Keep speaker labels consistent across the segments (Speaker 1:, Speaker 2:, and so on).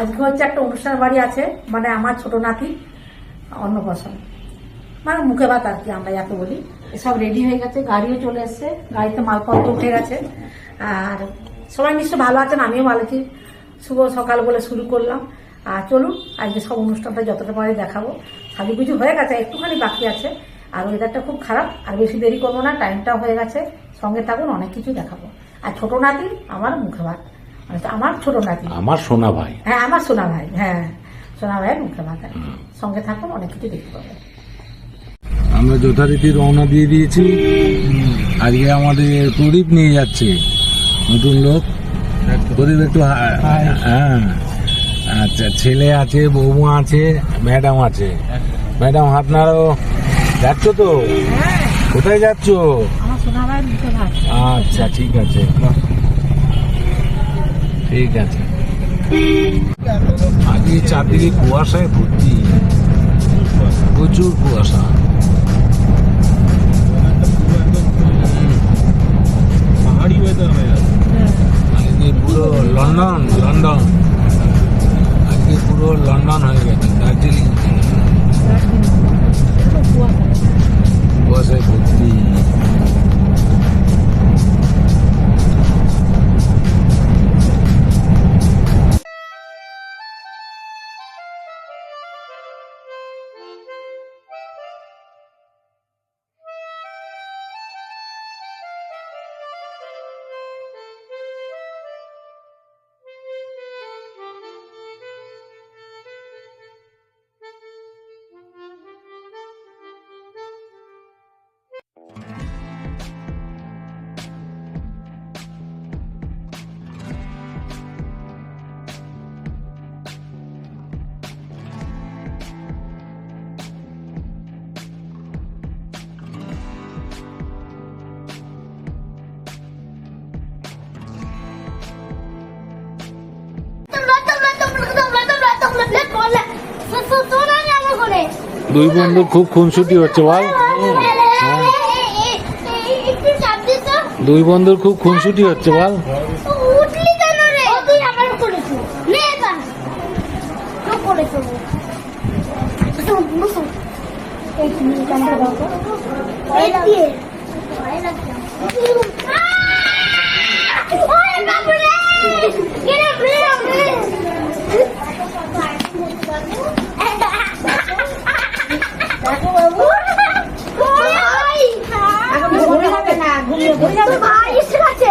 Speaker 1: আজকে হচ্ছে একটা অনুষ্ঠান বাড়ি আছে মানে আমার ছোট নাতি, অন্নপ্রাশন। মানে মুখে ভাত আর কি আমরা যাকে বলি। সব রেডি হয়ে গেছে, গাড়িও চলে এসছে, গাড়িতে মালপত্র উঠে গেছে। আর সবাই নিশ্চয় ভালো আছেন, আমিও ভালো আছি। শুভ সকাল বলে শুরু করলাম। আর চলুন, আজকে সব অনুষ্ঠানটা যতটা পারি দেখাবো। সাজুগুজু হয়ে গেছে, একটুখানি বাকি আছে। আর ওয়েদারটা খুব খারাপ, আর বেশি দেরি করব না টাইমটাও হয়ে গেছে। সঙ্গে থাকুন, অনেক কিছু দেখাবো। আর ছোট নাতি, আমার মুখে ভাত। আমার ছোট নাতি।
Speaker 2: আমার সোনা ভাই।
Speaker 1: হ্যাঁ আমার সোনা ভাই হ্যাঁ। সোনা ভাইয়ের মুখে ভাত সঙ্গে থাকুন অনেক কিছু দেখতে পাবেন।
Speaker 2: আমরা যথারীতি রওনা দিয়ে দিয়েছি। আজকে আমাদের প্রদীপ নিয়ে যাচ্ছে। নতুন লোক। প্রদীপ একটু হ্যাঁ। আচ্ছা ছেলে আছে বৌমা আছে ম্যাডাম আছে। ম্যাডাম হাত নাড়ো যাচ্ছ তো? কোথায় যাচ্ছ?
Speaker 1: আমার সোনা ভাইয়ের মুখে ভাত
Speaker 2: আচ্ছা ঠিক আছে। ঠিক আছে। আজকে চারদিকে কুয়াশায় ভর্তি। প্রচুর কুয়াশা।
Speaker 3: পাহাড়ি ওয়েদার হয়ে
Speaker 2: আজকে পুরো লন্ডন লন্ডন। আজকে পুরো লন্ডন হয়ে গেছে দার্জিলিং। কুয়াশায় ভর্তি। দুই বন্ধু খুব খুনসুটি হচ্ছে বল। দুই বন্ধুর খুব খুনসুটি হচ্ছে বল
Speaker 4: রে তুই আবার করেছিস নে এবার তো করেছ বসো বসো এই তুমি ক্যামেরা দাও তো এই দিয়ে ভয় লাগছে ওরে বাপরে কেন রে দেখো বাবু ভাই
Speaker 1: ঘুরে যাবে না ঘুরিয়ে ঘুরে যাবে
Speaker 4: ভাই এসে গেছে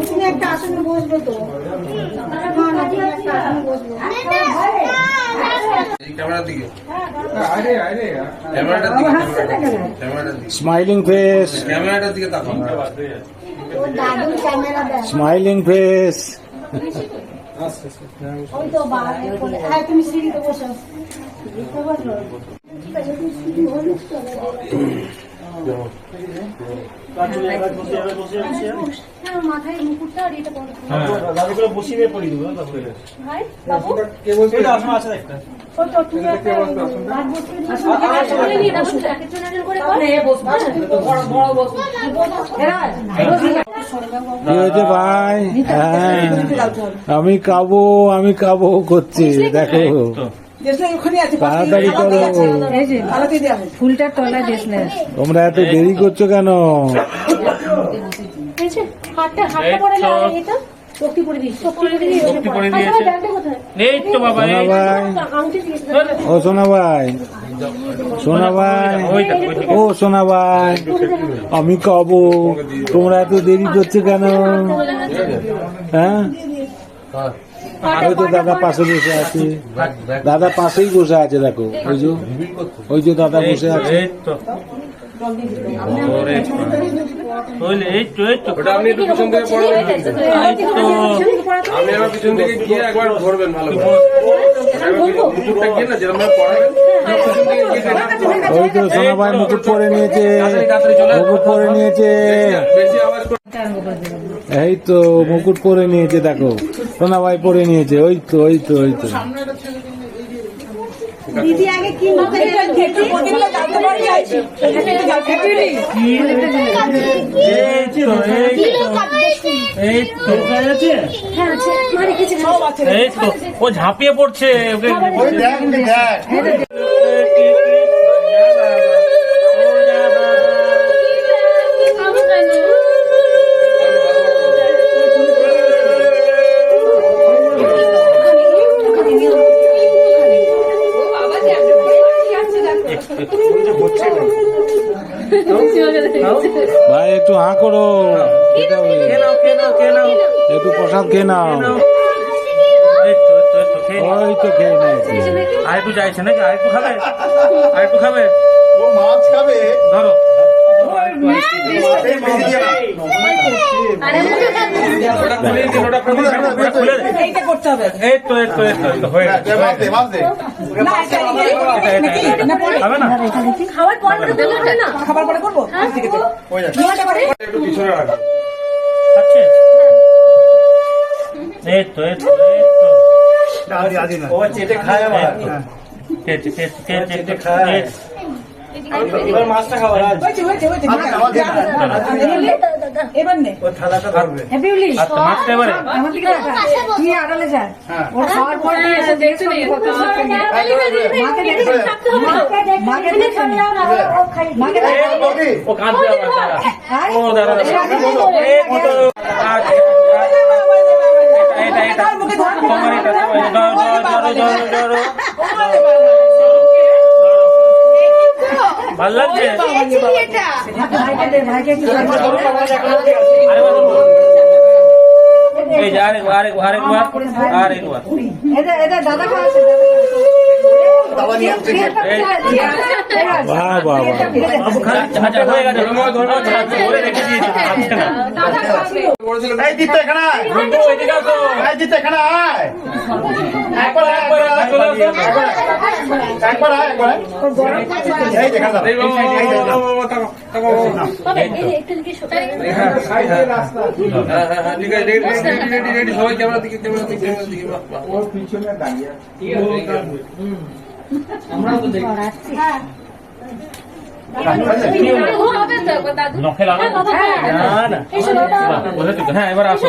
Speaker 1: তুমি একটা আসনে তো
Speaker 5: দিকে দিকে
Speaker 2: স্মাইলিং ফেস স্মাইলিং ফেস
Speaker 1: তো তুমি সিঁড়িতে বসো
Speaker 4: মাথায় মুকুটটা আর এটা পরে।
Speaker 3: হ্যাঁ। বসিয়ে পড়ি দেবো
Speaker 4: ভাই বাবু?
Speaker 3: আসন আছে একটা।
Speaker 2: হ্যাঁ আমি কাবো আমি খাব করছে দেখো। তাড়াতাড়ি করো। তোমরা এত দেরি করছ কেন? ও সোনা ভাই। সোনা ভাই। ও সোনা ভাই। আমি খাব তোমরা এত দেরি করছ কেন? হ্যাঁ? ওই তো দাদা পাশে বসে আছে। দাদা পাশেই বসে আছে দেখো ওই যে ওই যে দাদা বসে আছে। ওই তো সোনাভাই মুকুট পরে নিয়েছে। মুকুট পরে নিয়েছে।
Speaker 5: বেশি আওয়াজ করে।
Speaker 2: এই তো মুকুট পরে নিয়েছে দেখো। সোনাভাই পরে নিয়েছে ওই তো ওই তো ওই তো।
Speaker 3: এই তো এই এই তো ও ঝাঁপিয়ে পড়ছে
Speaker 2: করো। একটু প্রসাদ খেয়ে নাও।
Speaker 3: খেয়ে।
Speaker 2: ওই তো খেয়ে নিয়েছি
Speaker 3: আর একটু চাইছে নাকি? আর একটু খাবে? আর একটু খাবে?
Speaker 6: ও মাছ খাবে।
Speaker 3: ধরো।
Speaker 5: ওটা খুলে
Speaker 3: দে। এই তো এই তো এই তো এই তো হয়ে গেছে
Speaker 6: মাছ দে মাছ দে
Speaker 3: এটা, এটা, এটা। হবে না
Speaker 7: পর খাবার পরে করব
Speaker 6: ও চেটে খায় এবার মাছটা খাওয়া রাজ
Speaker 7: এবার নে
Speaker 6: ও থালাটা ধরবে
Speaker 7: হ্যাপি উলি
Speaker 3: আচ্ছা মাছটা এবারে
Speaker 7: আমার দিকে। তুই আড়ালে যা ওর খাওয়ার পর দিয়ে এসে দেখছ কত মাকে দেখে মাকে দেখে মাকে দেখে
Speaker 3: ও কাঁদবে আবার ও দাঁড়া এই কত আচ্ছা, এটা এটা তোমার এটা ধরো ধরো ধরো ধরো ভালো লাগছে। এই যে আরেকবার আরেকবার আরেকবার আরেকবার
Speaker 7: এটা এটা দাদা খাওয়াচ্ছে দাদা
Speaker 6: দেখা।
Speaker 5: হ্যাঁ, হ্যাঁ।
Speaker 3: নখে না না এবার আসো